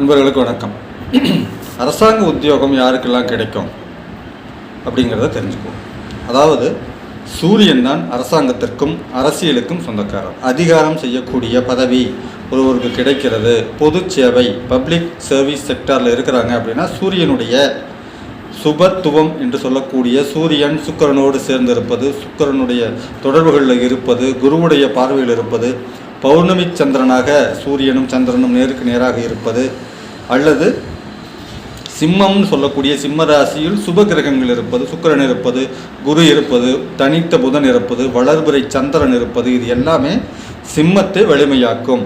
நண்பர்களுக்கு வணக்கம். அரசாங்க உத்தியோகம் யாருக்கெல்லாம் கிடைக்கும் அப்படிங்கிறத தெரிஞ்சுக்குவோம். அதாவது சூரியன் தான் அரசாங்கத்திற்கும் அரசியலுக்கும் சொந்தக்காரர். அதிகாரம் செய்யக்கூடிய பதவி ஒருவருக்கு கிடைக்கிறது. பொது சேவை பப்ளிக் சர்வீஸ் செக்டாரில் இருக்கிறாங்க அப்படின்னா சூரியனுடைய சுபத்துவம் என்று சொல்லக்கூடிய சூரியன் சுக்கிரனோடு சேர்ந்திருப்பது சுக்கிரனுடைய தொடர்புகளில் இருப்பது குருவுடைய பார்வையில் இருப்பது பௌர்ணமி சந்திரனாக சூரியனும் சந்திரனும் நேருக்கு நேராக இருப்பது அல்லது சிம்மம்னு சொல்லக்கூடிய சிம்ம ராசியில் சுப கிரகங்கள் இருப்பது சுக்கிரன் இருப்பது குரு இருப்பது தனித்த புதன் இருப்பது வளர்புரை சந்திரன் இருப்பது இது எல்லாமே சிம்மத்தை வலிமையாக்கும்.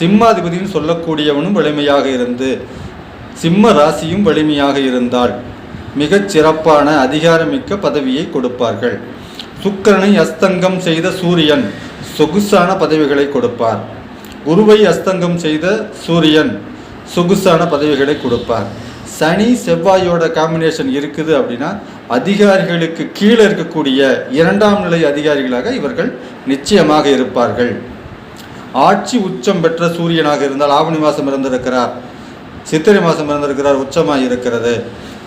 சிம்மாதிபதினு சொல்லக்கூடியவனும் வலிமையாக இருந்து சிம்ம ராசியும் வலிமையாக இருந்தால் மிகச் சிறப்பான அதிகாரமிக்க பதவியை கொடுப்பார்கள். சுக்கிரனை அஸ்தங்கம் செய்த சூரியன் சொகுசான பதவிகளை கொடுப்பார். குருவை அஸ்தங்கம் செய்த சூரியன் சொகுசான பதவிகளை கொடுப்பார். சனி செவ்வாயோட காம்பினேஷன் இருக்குது அப்படின்னா அதிகாரிகளுக்கு கீழே இருக்கக்கூடிய இரண்டாம் நிலை அதிகாரிகளாக இவர்கள் நிச்சயமாக இருப்பார்கள். ஆட்சி உச்சம் பெற்ற சூரியனாக இருந்தால் ஆவணி மாதம் இருந்திருக்கிறார் சித்திரை மாதம் இருந்திருக்கிறார் உச்சமாக இருக்கிறது.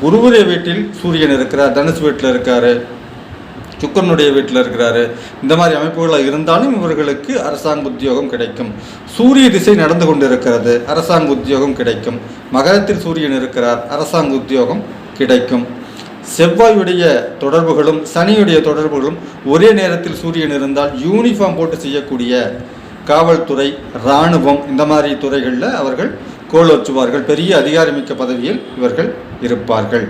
குருவுடைய வீட்டில் சூரியன் இருக்கிறார் தனுசு வீட்டில் இருக்காரு. சுக்கரனுடைய வீட்டில் இருக்கிறாரு. இந்த மாதிரி அமைப்புகளாக இருந்தாலும் இவர்களுக்கு அரசாங்க உத்தியோகம் கிடைக்கும். சூரிய திசை நடந்து கொண்டிருக்கிறது. அரசாங்க உத்தியோகம் கிடைக்கும். மகரத்தில் சூரியன் இருக்கிறார். அரசாங்க உத்தியோகம் கிடைக்கும். செவ்வாயுடைய தொடர்புகளும் சனியுடைய தொடர்புகளும் ஒரே நேரத்தில் சூரியன் இருந்தால் யூனிஃபார்ம் போட்டு செய்யக்கூடிய காவல்துறை இராணுவம் இந்த மாதிரி துறைகளில் அவர்கள் கோலோச்சுவார்கள் பெரிய அதிகாரமிக்க பதவியில் இவர்கள் இருப்பார்கள்.